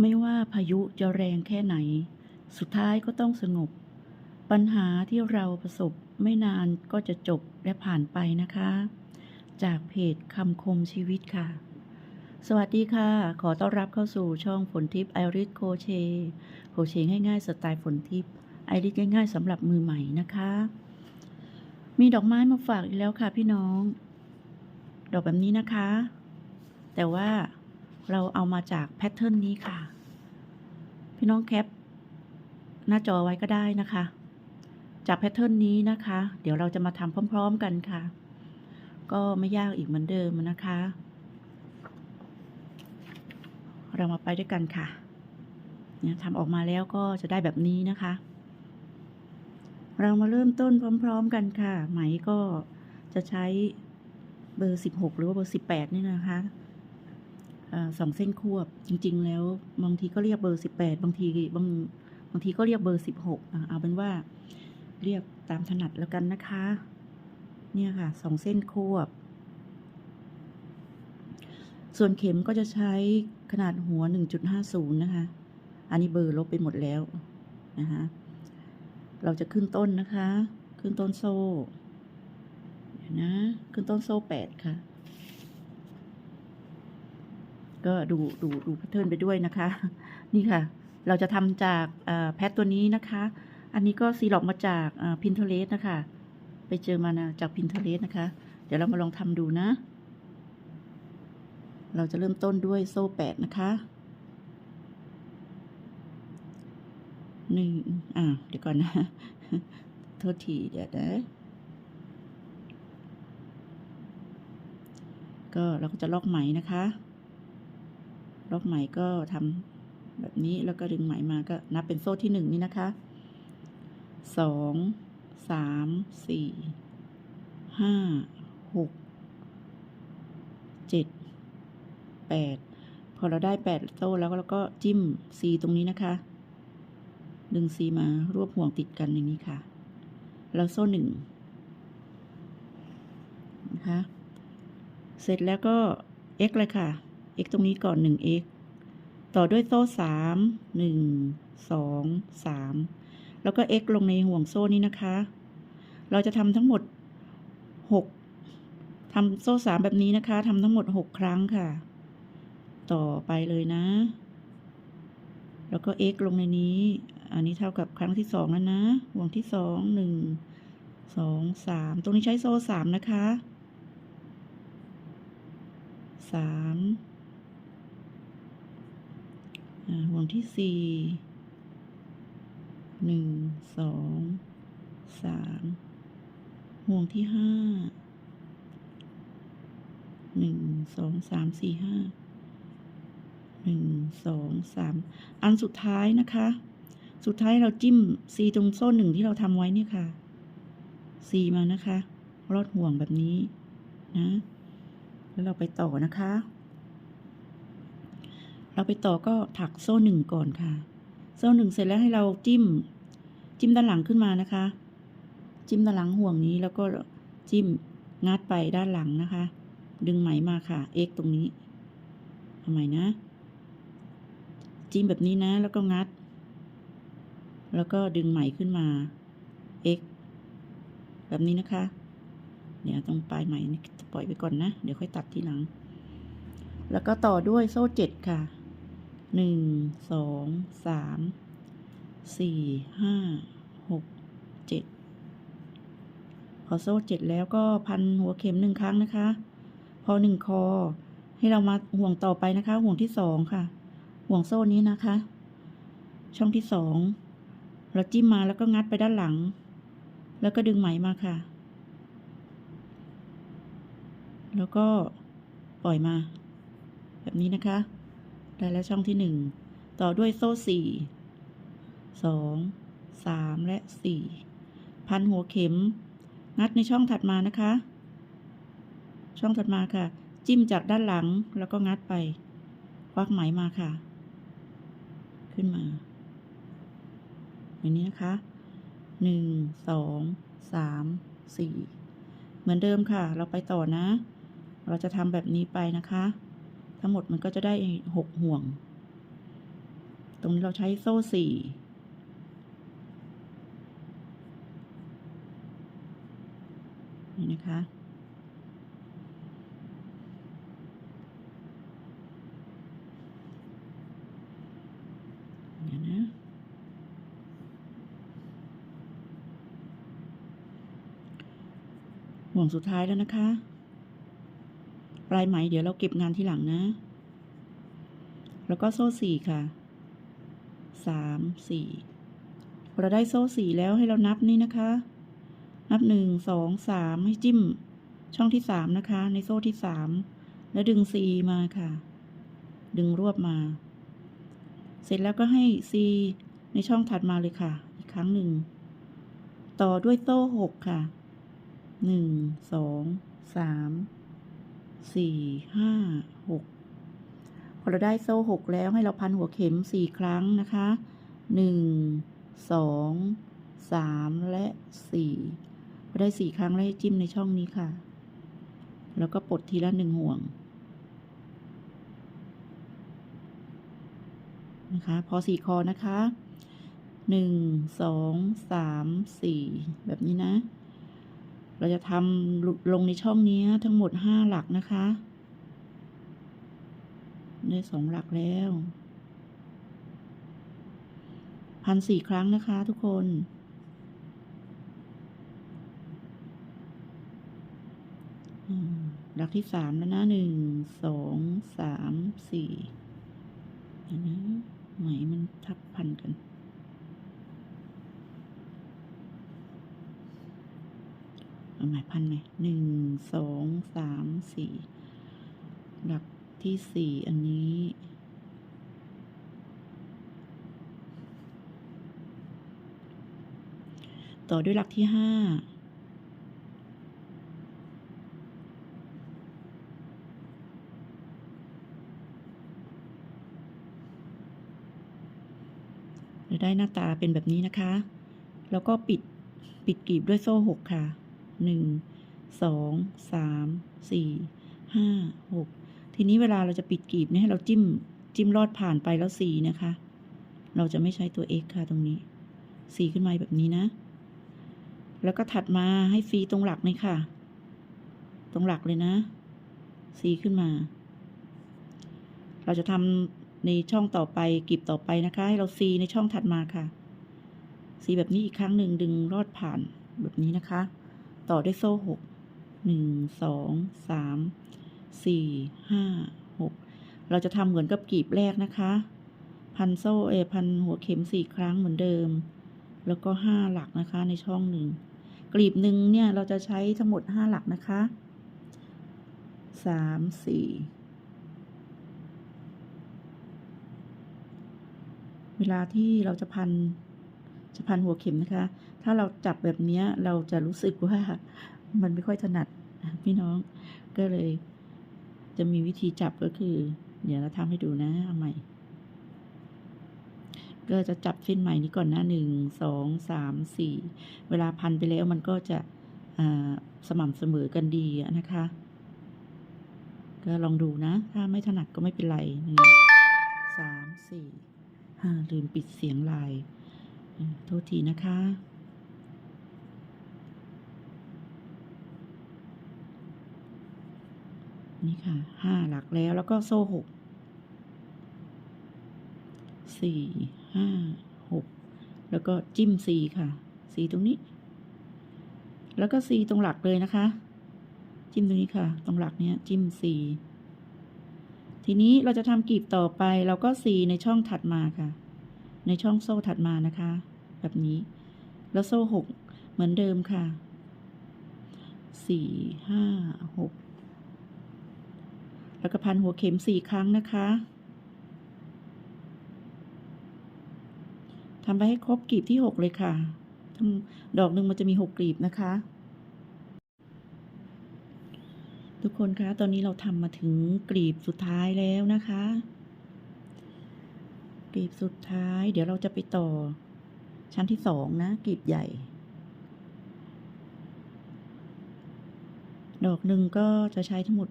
ไม่ว่าพายุจะแรงแค่ไหน สุดท้ายก็ต้องสงบ ปัญหาที่เราประสบไม่นานก็จะจบและผ่านไปนะคะ จากเพจคำคมชีวิตค่ะ สวัสดีค่ะ ขอต้อนรับเข้าสู่ช่องฝนทิพย์ไอริสโคเช โคเชง่ายๆสไตล์ฝนทิพย์ไอริสง่ายๆสำหรับมือใหม่นะคะ มีดอกไม้มาฝากอีกแล้วค่ะพี่น้อง ดอกแบบนี้นะคะ แต่ว่า เราเอามาจากแพทเทิร์นนี้ค่ะ พี่น้องแคป หน้าจอไว้ก็ได้นะคะ จากแพทเทิร์นนี้นะคะ เดี๋ยวเราจะมาทำพร้อม ๆ กันค่ะ ก็ไม่ยากอีกเหมือนเดิมนะคะ เรามาไปด้วยกันค่ะเนี่ยทำออกมาแล้วก็จะได้แบบนี้นะคะ เรามาเริ่มต้นพร้อม ๆ กันค่ะ ไหมก็จะใช้เบอร์ 16 หรือว่าเบอร์ 18 นี่นะคะ สองเส้นควบจริง ๆ แล้วบางทีก็เรียกเบอร์18บแปดบางทีบางบางทีก็เรียกเบอร์16อะเอาเป็นว่าเรียกตามถนัดแล้วกันนะคะ เนี่ยค่ะสองเส้นควบ ส่วนเข็มก็จะใช้ขนาดหัว 1.50 นะคะ อันนี้เบอร์ลบไปหมดแล้วนะคะเราจะขึ้นต้นนะคะ ขึ้นต้นโซ่เดี๋ยวนะ ขึ้นต้นโซ่แปดค่ะ ก็ดูดูดูแพทเทิร์นไปด้วยนะคะ นี่ค่ะ เราจะทำจากแพทตัวนี้นะคะ อันนี้ก็ซีล็อกมาจากพินเทเลสนะคะ ไปเจอมานะจากพินเทเลสนะคะ เดี๋ยวเรามาลองทำดูนะ เราจะเริ่มต้นด้วยโซ่แปดนะคะหนึ่งอ่าเดี๋ยวก่อนนะ โทษทีเดี๋ยวนะก็เราก็จะลอกไหมนะคะ ลอกไหมก็ทำแบบนี้แล้วก็ดึงไหมมาก็นับเป็นโซ่ที่หนึ่งนี่นะคะสองสามสี่ห้าหกเจ็ดแปดพอเราได้แปดโซ่แล้วเราก็จิ้มซีตรงนี้นะคะ ดึงซีมารวบห่วงติดกันอย่างนี้ค่ะ แล้วโซ่หนึ่งนะคะ เสร็จแล้วก็ x เลยค่ะ x ตรงนี้ก่อน 1x ต่อด้วยโซ่สามหนึ่งสองสามแล้วก็ x ลงในห่วงโซ่นี้นะคะ เราจะทำทั้งหมดหกทำโซ่สามแบบนี้นะคะทำทั้งหมดหกครั้งค่ะ ต่อไปเลยนะ แล้วก็ x ลงในนี้ อันนี้เท่ากับครั้งที่สองแล้วนะ ห่วงที่สองหนึ่งสองสามตรงนี้ใช้โซ่สามนะคะสาม ห่วงที่สี่หนึ่งสองสามห่วงที่ห้าหนึ่งสองสามสี่ห้าหนึ่งสองสามอันสุดท้ายนะคะ สุดท้ายเราจิ้มซีตรงโซ่หนึ่งที่เราทำไว้เนี่ยค่ะซีมานะคะ รอดห่วงแบบนี้นะ แล้วเราไปต่อนะคะ เราไปต่อก็ถักโซ่หนึ่งก่อนค่ะ โซ่หนึ่งเสร็จแล้วให้เราจิ้ม จิ้มด้านหลังขึ้นมานะคะ จิ้มด้านหลังห่วงนี้แล้วก็จิ้มงัดไปด้านหลังนะคะ ดึงไหมมาค่ะ x ตรงนี้ทำไมนะ จิ้มแบบนี้นะ แล้วก็งัด แล้วก็ดึงไหมขึ้นมา x แบบนี้นะคะ เดี๋ยวตรงปลายไหมปล่อยไปก่อนนะ เดี๋ยวค่อยตัดทีหลัง แล้วก็ต่อด้วยโซ่เจ็ดค่ะ หนึ่งสองสามสี่ห้าหกเจ็ดพอโซ่เจ็ดแล้วก็พันหัวเข็มหนึ่งครั้งนะคะ พอหนึ่งคอ ให้เรามาห่วงต่อไปนะคะ ห่วงที่สองค่ะ ห่วงโซ่นี้นะคะ ช่องที่สองเราจิ้มมาแล้วก็งัดไปด้านหลัง แล้วก็ดึงไหมมาค่ะ แล้วก็ปล่อยมา แบบนี้นะคะ ได้แล้วช่องที่หนึ่งต่อด้วยโซ่สี่สองสามและสี่พันหัวเข็ม งัดในช่องถัดมานะคะ ช่องถัดมาค่ะ จิ้มจากด้านหลังแล้วก็งัดไป ควักไหมมาค่ะ ขึ้นมา อย่างนี้นะคะหนึ่งสองสามสี่เหมือนเดิมค่ะ เราไปต่อนะ เราจะทำแบบนี้ไปนะคะ ทั้งหมดมันก็จะได้หกห่วง ตรงนี้เราใช้โซ่สี่นี่นะคะเดี๋ยวนะห่วงสุดท้ายแล้วนะคะ ลายไหมเดี๋ยวเราเก็บงานที่หลังนะ แล้วก็โซ่สี่ค่ะสามสี่เราได้โซ่สี่แล้วให้เรานับนี่นะคะ นับหนึ่งสองสามให้จิ้มช่องที่สามนะคะ ในโซ่ที่สามแล้วดึงซีมาค่ะ ดึงรวบมา เสร็จแล้วก็ให้ซีในช่องถัดมาเลยค่ะ อีกครั้งหนึ่ง ต่อด้วยโซ่หกค่ะหนึ่งสองสาม สี่ห้าหกพอเราได้โซ่หกแล้วให้เราพันหัวเข็มสี่ครั้งนะคะหนึ่งสองสามและสี่พอได้สี่ครั้งแล้วให้จิ้มในช่องนี้ค่ะ แล้วก็ปลดทีละหนึ่งห่วงนะคะพอสี่คอนะคะหนึ่งสองสามสี่แบบนี้นะ เราจะทำหลุดลงในช่องนี้ทั้งหมดห้าหลักนะคะได้สองหลักแล้วพันสี่ครั้งนะคะทุกคน หลักที่สามแล้วนะหนึ่งสองสามสี่เดี๋ยวนะไหมมันทับพันกัน เอาหมายพันไหมหนึ่งสองสามสี่หลักที่สี่อันนี้ต่อด้วยหลักที่ห้าจะได้หน้าตาเป็นแบบนี้นะคะ แล้วก็ปิดปิดกลีบด้วยโซ่หกค่ะ หนึ่งสองสามสี่ห้าหกทีนี้เวลาเราจะปิดกลีบเนี่ยให้เราจิ้มจิ้มลอดผ่านไปแล้วสีนะคะ เราจะไม่ใช้ตัว x ค่ะตรงนี้สีขึ้นมาแบบนี้นะ แล้วก็ถัดมาให้ฟีตรงหลักเลยค่ะ ตรงหลักเลยนะสีขึ้นมา เราจะทำในช่องต่อไปกลีบต่อไปนะคะ ให้เราซีในช่องถัดมาค่ะสีแบบนี้อีกครั้งหนึ่งดึงลอดผ่านแบบนี้นะคะ ต่อด้วยโซ่หกหนึ่งสองสามสี่ห้าหกเราจะทำเหมือนกับกลีบแรกนะคะ พันโซ่เอพันหัวเข็มสี่ครั้งเหมือนเดิม แล้วก็ห้าหลักนะคะในช่องหนึ่งกลีบหนึ่งเนี่ยเราจะใช้ทั้งหมดห้าหลักนะคะสามสี่เวลาที่เราจะพัน พันหัวเข็มนะคะ ถ้าเราจับแบบนี้เราจะรู้สึกว่ามันไม่ค่อยถนัดพี่น้องก็เลย จะมีวิธีจับก็คือ เดี๋ยวเราทำให้ดูนะเอาใหม่ ก็จะจับเส้นใหม่นี้ก่อนนะหนึ่งสองสามสี่เวลาพันไปแล้วมันก็จะสม่ำเสมอกันดีนะคะ ก็ลองดูนะ ถ้าไม่ถนัดก็ไม่เป็นไรหนึ่งสามสี่ห้าลืมปิดเสียงไลน์อืม โทษทีนะคะ นี่ค่ะห้าหลักแล้วแล้วก็โซ่หกสี่ห้าหกแล้วก็จิ้มซีค่ะซีตรงนี้ แล้วก็ซีตรงหลักเลยนะคะ จิ้มตรงนี้ค่ะ ตรงหลักเนี้ยจิ้มซีทีนี้เราจะทำกลีบต่อไปเราก็ซีในช่องถัดมาค่ะ ในช่องโซ่ถัดมานะคะ แบบนี้ แล้วโซ่หกเหมือนเดิมค่ะสี่ห้าหกแล้วก็พันหัวเข็มสี่ครั้งนะคะทำไปให้ครบกลีบที่หกเลยค่ะทั้งดอกหนึ่งมันจะมีหกกลีบนะคะ ทุกคนคะ ตอนนี้เราทำมาถึงกลีบสุดท้ายแล้วนะคะ กลีบสุดท้าย เดี๋ยวเราจะไปต่อ ชั้นที่สองนะกลีบใหญ่ ดอกหนึ่งก็จะใช้ทั้งหมด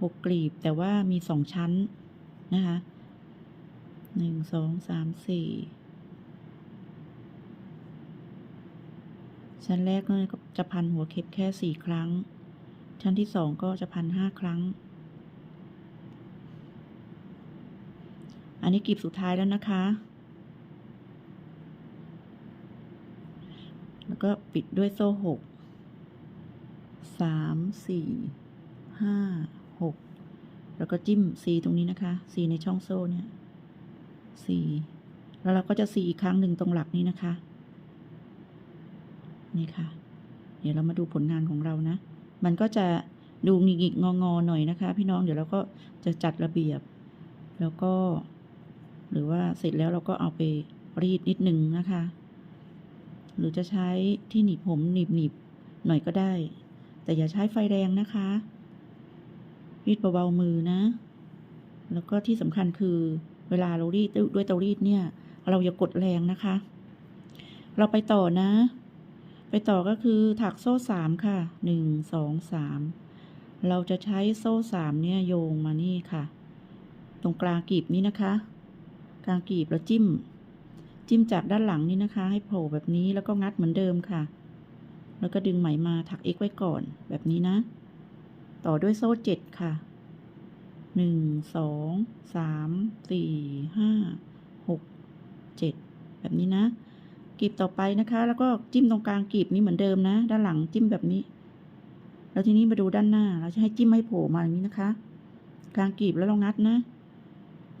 หกกลีบ แต่ว่ามีสองชั้นนะคะหนึ่งสองสามสี่ชั้นแรกก็จะพันหัวเข็มแค่สี่ครั้ง ชั้นที่สองก็จะพันห้าครั้ง อันนี้กลีบสุดท้ายแล้วนะคะ แล้ว ก็ปิดด้วยโซ่หกสามสี่ห้าหกแล้วก็จิ้ม C ตรงนี้นะคะ C ในช่องโซ่เนี่ย C แล้วเราก็จะ C อีกครั้งหนึ่งตรงหลักนี้นะคะ นี่ค่ะ เดี๋ยวเรามาดูผลงานของเรานะ มันก็จะดูหงิกๆงอหน่อยนะคะ พี่น้องเดี๋ยวเราก็จะจัดระเบียบ แล้วก็ หรือว่าเสร็จแล้วเราก็เอาไปรีดนิดนึงนะคะ หรือจะใช้ที่หนีบผมหนีบหนีบหน่อยก็ได้ แต่อย่าใช้ไฟแรงนะคะรีดเบาๆมือนะ แล้วก็ที่สำคัญคือเวลาเรารีดด้วยเตารีดเนี่ย เราอย่ากดแรงนะคะ เราไปต่อนะ ไปต่อก็คือถักโซ่สามค่ะหนึ่งสองสามเราจะใช้โซ่สามเนี่ยโยงมานี่ค่ะ ตรงกลางกลีบนี้นะคะ กลางกลีบแล้วจิ้ม จิ้มจากด้านหลังนี้นะคะ ให้โผล่แบบนี้แล้วก็งัดเหมือนเดิมค่ะ แล้วก็ดึงไหมมาถัก x ไว้ก่อนแบบนี้นะ ต่อด้วยโซ่เจ็ดค่ะหนึ่งสองสามสี่ห้าหกเจ็ดแบบนี้นะกลีบต่อไปนะคะ แล้วก็จิ้มตรงกลางกลีบนี้เหมือนเดิมนะ ด้านหลังจิ้มแบบนี้ แล้วทีนี้มาดูด้านหน้า เราจะให้จิ้มให้โผล่มาอย่างนี้นะคะ กลางกลีบแล้วเรางัดนะ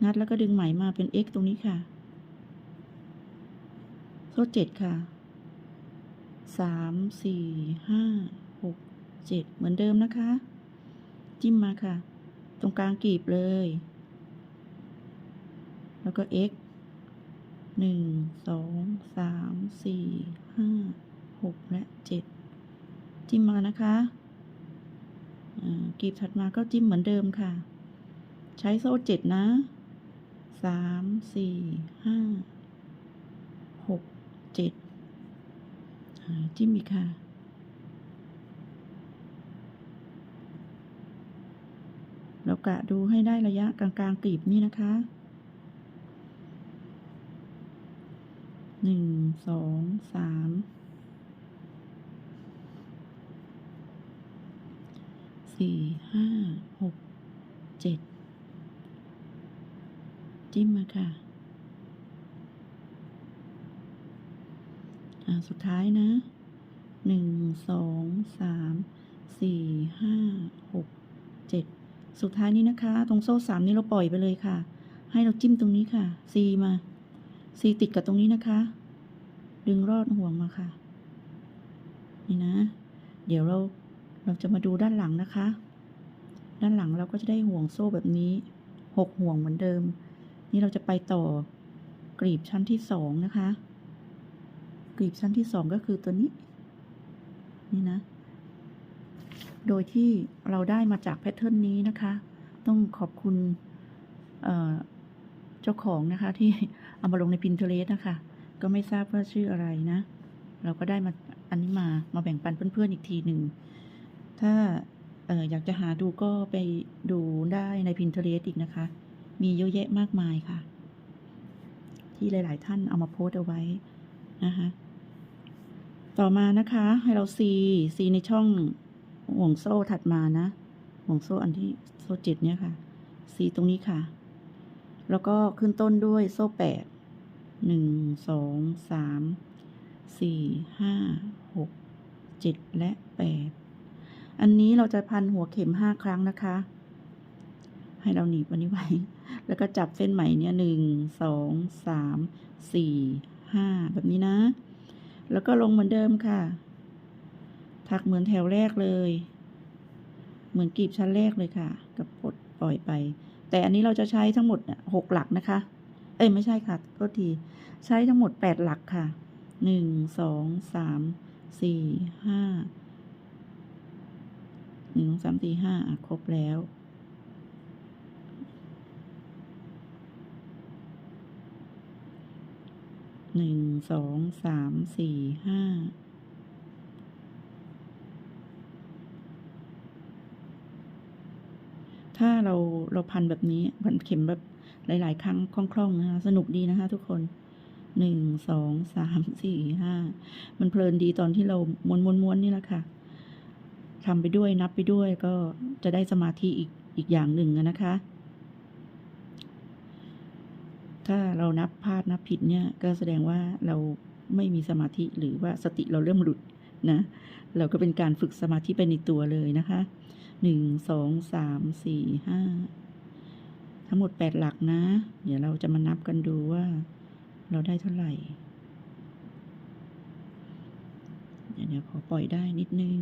งัดแล้วก็ดึงไหมมาเป็น x ตรงนี้ค่ะ โซ่เจ็ดค่ะสามสี่ห้าหกเจ็ดเหมือนเดิมนะคะ จิ้มมาค่ะ ตรงกลางกลีบเลย แล้วก็ x หนึ่งสองสามสี่ห้าหกและเจ็ดจิ้มมานะคะกลีบถัดมาก็จิ้มเหมือนเดิมค่ะ ใช้โซ่เจ็ดนะสามสี่ห้า เจ็ดจิ้มอีกค่ะแล้วกะดูให้ได้ระยะกลางๆกลีบนี่นะคะหนึ่งสองสามสี่ห้าหกเจ็ดจิ้มมาค่ะ อ่าสุดท้ายนะหนึ่งสองสามสี่ห้าหกเจ็ดสุดท้ายนี้นะคะ ตรงโซ่สามนี้เราปล่อยไปเลยค่ะ ให้เราจิ้มตรงนี้ค่ะ C มา C ติดกับตรงนี้นะคะ ดึงรอดห่วงมาค่ะ นี่นะ เดี๋ยวเราเราจะมาดูด้านหลังนะคะ ด้านหลังเราก็จะได้ห่วงโซ่แบบนี้หกห่วงเหมือนเดิม นี่เราจะไปต่อกลีบชั้นที่สองนะคะ กลีบชั้นที่สองก็คือตัวนี้ นี่นะ โดยที่เราได้มาจากแพทเทิร์นนี้นะคะ ต้องขอบคุณเเจ้าของนะคะที่เอามาลงใน Pinterest นะคะ ก็ไม่ทราบว่าชื่ออะไรนะ เราก็ได้มาอันนี้มามาแบ่งปันเพื่อนๆอีกทีหนึ่ง ถ้าอออยากจะหาดูก็ไปดูได้ใน Pinterest อีกนะคะ มีเยอะแยะมากมายค่ะ ที่หลาย ๆ ท่านเอามาโพสต์เอาไว้นะคะ ต่อมานะคะให้เราซีซีในช่องห่วงโซ่ถัดมานะ ห่วงโซ่อันที่โซ่เจ็ดเนี่ยค่ะซีตรงนี้ค่ะ แล้วก็ขึ้นต้นด้วยโซ่แปดหนึ่งสองสามสี่ห้าหกเจ็ดและแปดอันนี้เราจะพันหัวเข็มห้าครั้งนะคะ ให้เราหนีบอันนี้ไว้ แล้วก็จับเส้นไหมเนี่ยหนึ่งสองสามสี่ห้าแบบนี้นะ แล้วก็ลงเหมือนเดิมค่ะ ถักเหมือนแถวแรกเลย เหมือนกลีบชั้นแรกเลยค่ะ กับปลดปล่อยไป แต่อันนี้เราจะใช้ทั้งหมดหกหลักนะคะ เอ้ยไม่ใช่ค่ะโทษที ใช้ทั้งหมดแปดหลักค่ะหนึ่งสองสามสี่ห้าหนึ่งสามสี่ห้าครบแล้ว หนึ่งสองสามสี่ห้าถ้าเราเราพันแบบนี้พันเข็มแบบหลาย ๆ ครั้งคล่องๆนะคะ สนุกดีนะคะ ทุกคนหนึ่งสองสามสี่ห้ามันเพลินดีตอนที่เราม้วนม้วนม้วนนี่แหละค่ะทำไปด้วยนับไปด้วยก็จะได้สมาธิอีกอีกอย่างหนึ่งนะคะ ถ้าเรานับพลาดนับผิดเนี่ยก็แสดงว่าเราไม่มีสมาธิหรือว่าสติเราเริ่มหลุดนะเราก็เป็นการฝึกสมาธิไปในตัวเลยนะคะหนึ่งสองสามสี่ห้าทั้งหมดแปดหลักนะ เดี๋ยวเราจะมานับกันดูว่าเราได้เท่าไหร่ เดี๋ยวเดี๋ยวขอปล่อยได้นิดนึง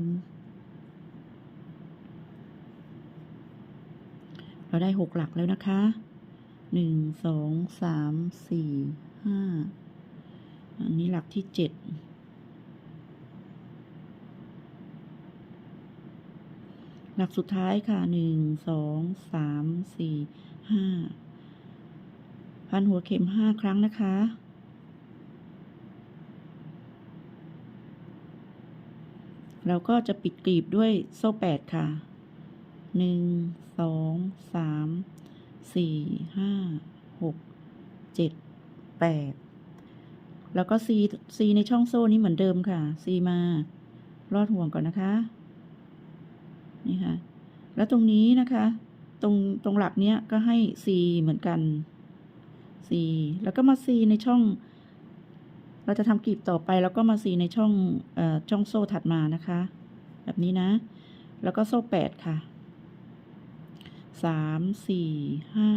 เราได้หกหลักแล้วนะคะ หนึ่งสองสามสี่ห้าอันนี้หลักที่เจ็ดหลักสุดท้ายค่ะหนึ่งสองสามสี่ห้าพันหัวเข็มห้าครั้งนะคะเราก็จะปิดกลีบด้วยโซ่แปดค่ะหนึ่งสองสาม สี่ห้าหกเจ็ดแปดแล้วก็ซีซีในช่องโซ่นี้เหมือนเดิมค่ะซีมาลอดห่วงก่อนนะคะ นี่ค่ะ แล้วตรงนี้นะคะ ตรงตรงหลักเนี้ยก็ให้ซีเหมือนกันซีแล้วก็มาซีในช่อง เราจะทำกลีบต่อไป แล้วก็มาซีในช่องเอ่อช่องโซ่ถัดมานะคะ แบบนี้นะ แล้วก็โซ่แปดค่ะ สามสี่ห้า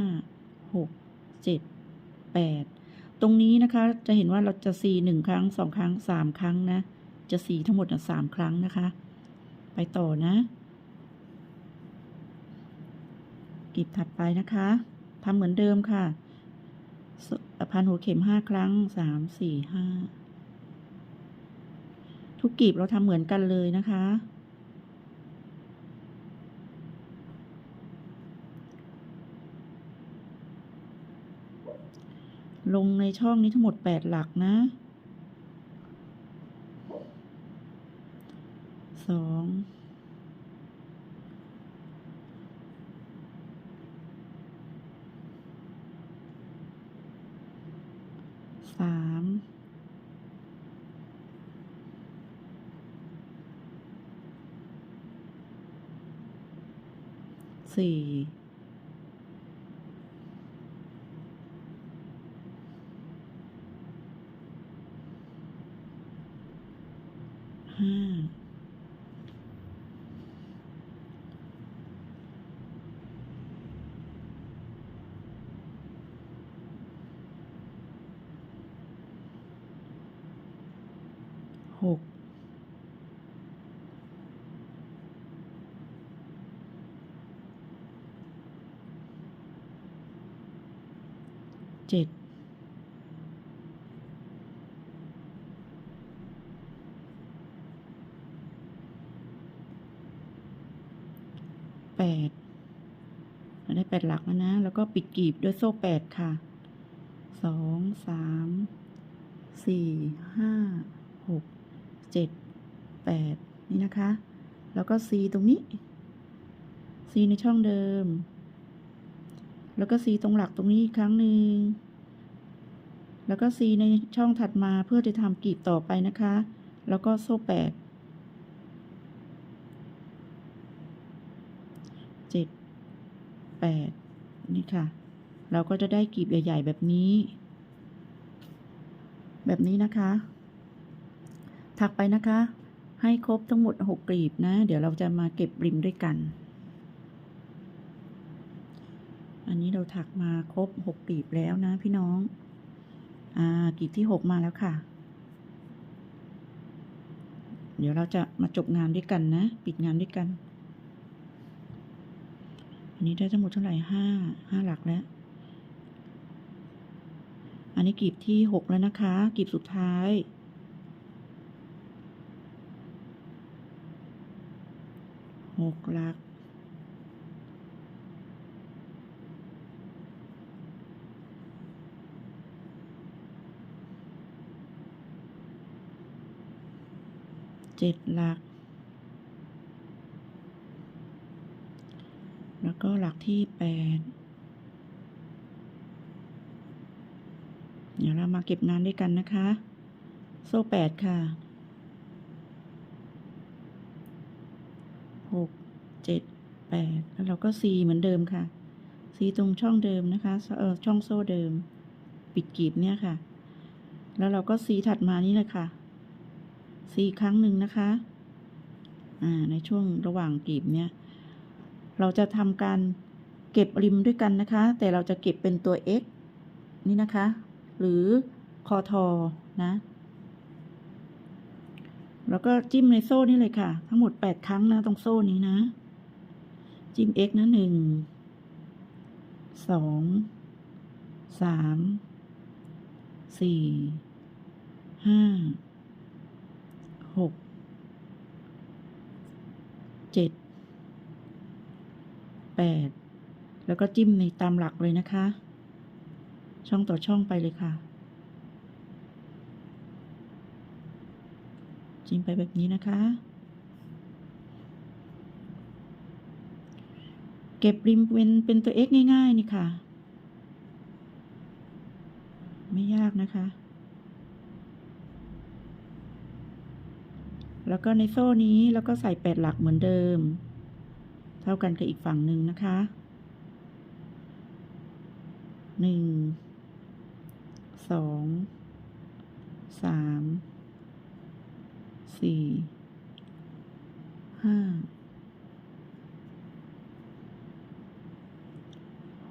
หกเจ็ดแปดตรงนี้นะคะจะเห็นว่าเราจะซีหนึ่งครั้งสองครั้งสามครั้งนะ จะซีทั้งหมดสามครั้งนะคะ ไปต่อนะกลีบถัดไปนะคะทำเหมือนเดิมค่ะ พันหัวเข็มห้าครั้งสามสี่ห้าทุกกลีบเราทำเหมือนกันเลยนะคะ ลงในช่องนี้ทั้งหมดแปดหลักนะ สอง สาม สี่ ห้า หก เจ็ดแปดเราได้แปดหลักแล้วนะ แล้วก็ปิดกลีบด้วยโซ่แปดค่ะสองสามสี่ห้าหกเจ็ดแปดนี่นะคะ แล้วก็ C ตรงนี้ C ในช่องเดิม แล้วก็ C ตรงหลักตรงนี้อีกครั้งหนึ่ง แล้วก็ C ในช่องถัดมาเพื่อจะทำกลีบต่อไปนะคะ แล้วก็โซ่แปดเจ็ดแปดนี่ค่ะ เราก็จะได้กลีบใหญ่ ๆ แบบนี้ แบบนี้นะคะ ถักไปนะคะ ให้ครบทั้งหมดหกกลีบนะ เดี๋ยวเราจะมาเก็บริมด้วยกัน อันนี้เราถักมาครบหกกลีบแล้วนะพี่น้อง อ่ากลีบที่หกมาแล้วค่ะ เดี๋ยวเราจะมาจบงานด้วยกันนะ ปิดงานด้วยกัน อันนี้ได้ทั้งหมดเท่าไหร่ห้าห้าหลักแล้ว อันนี้กลีบที่หกแล้วนะคะกลีบสุดท้ายหกหลัก เจ็ดหลัก แล้วก็หลักที่แปดเดี๋ยวเรามาเก็บงานด้วยกันนะคะ โซ่แปดค่ะหกเจ็ดแปดแล้วเราก็ซีเหมือนเดิมค่ะซีตรงช่องเดิมนะคะเออช่องโซ่เดิม ปิดกลีบเนี่ยค่ะ แล้วเราก็ซีถัดมานี่แหละค่ะ ซีครั้งหนึ่งนะคะ อ่า ในช่วงระหว่างกลีบเนี่ย เราจะทำการเก็บริมด้วยกันนะคะ แต่เราจะเก็บเป็นตัว x นี่นะคะ หรือคอทอนะ แล้วก็จิ้มในโซ่นี่เลยค่ะ ทั้งหมดแปดครั้งนะ ตรงโซ่นี้นะ จิ้ม x นะหนึ่ง สอง สาม สี่ ห้า หกเจ็ดแปดแล้วก็จิ้มในตามหลักเลยนะคะ ช่องต่อช่องไปเลยค่ะ จิ้มไปแบบนี้นะคะ เก็บริมเป็นเป็นตัว x ง่าย ๆ นี่ค่ะ ไม่ยากนะคะ แล้วก็ในโซ่นี้แล้วก็ใส่แปดหลักเหมือนเดิม เท่ากันกับอีกฝั่งหนึ่งนะคะหนึ่งสองสามสี่ห้า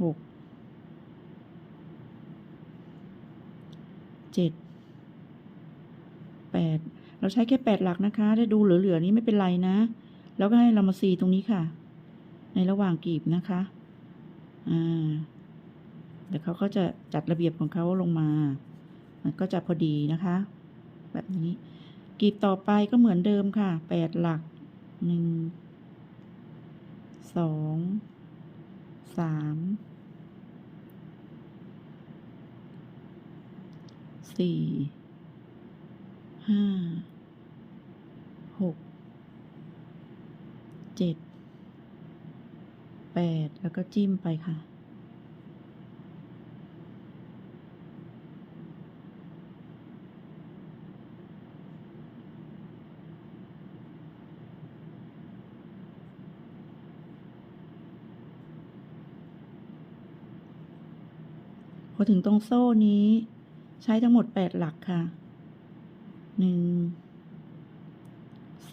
หกเจ็ด ใช้แค่แปดหลักนะคะ ถ้าดูเหลือๆนี้ไม่เป็นไรนะ แล้วก็ให้เรามาซีตรงนี้ค่ะ ในระหว่างกลีบนะคะ อ่าเดี๋ยวเขาก็จะจัดระเบียบของเขาลงมา มันก็จะพอดีนะคะ แบบนี้กลีบต่อไปก็เหมือนเดิมค่ะแปดหลักหนึ่งสองสามสี่ห้า หกเจ็ดแปดแล้วก็จิ้มไปค่ะ พอถึงตรงโซ่นี้ ใช้ทั้งหมดแปดหลักค่ะหนึ่ง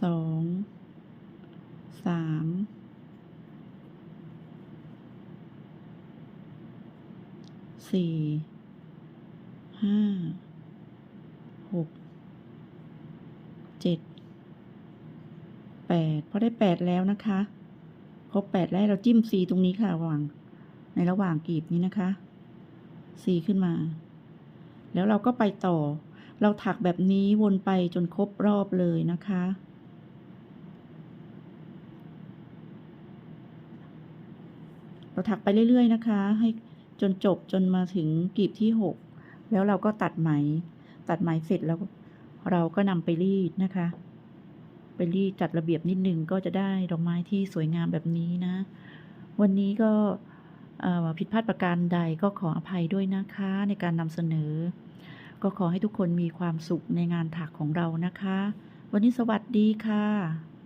สองสามสี่ห้าหกเจ็ดแปดพอได้แปดแล้วนะคะครบแปดแล้วเราจิ้มซีตรงนี้ค่ะระหว่างในระหว่างกลีบนี้นะคะซีขึ้นมา แล้วเราก็ไปต่อ เราถักแบบนี้วนไปจนครบรอบเลยนะคะ เราถักไปเรื่อยๆนะคะ ให้จนจบจนมาถึงกลีบที่หกแล้วเราก็ตัดไหม ตัดไหมเสร็จแล้วเราก็นำไปรีดนะคะ ไปรีดจัดระเบียบนิดนึงก็จะได้ดอกไม้ที่สวยงามแบบนี้นะ วันนี้ก็ผิดพลาดประการใดก็ขออภัยด้วยนะคะในการนำเสนอ ก็ขอให้ทุกคนมีความสุขในงานถักของเรานะคะ วันนี้สวัสดีค่ะ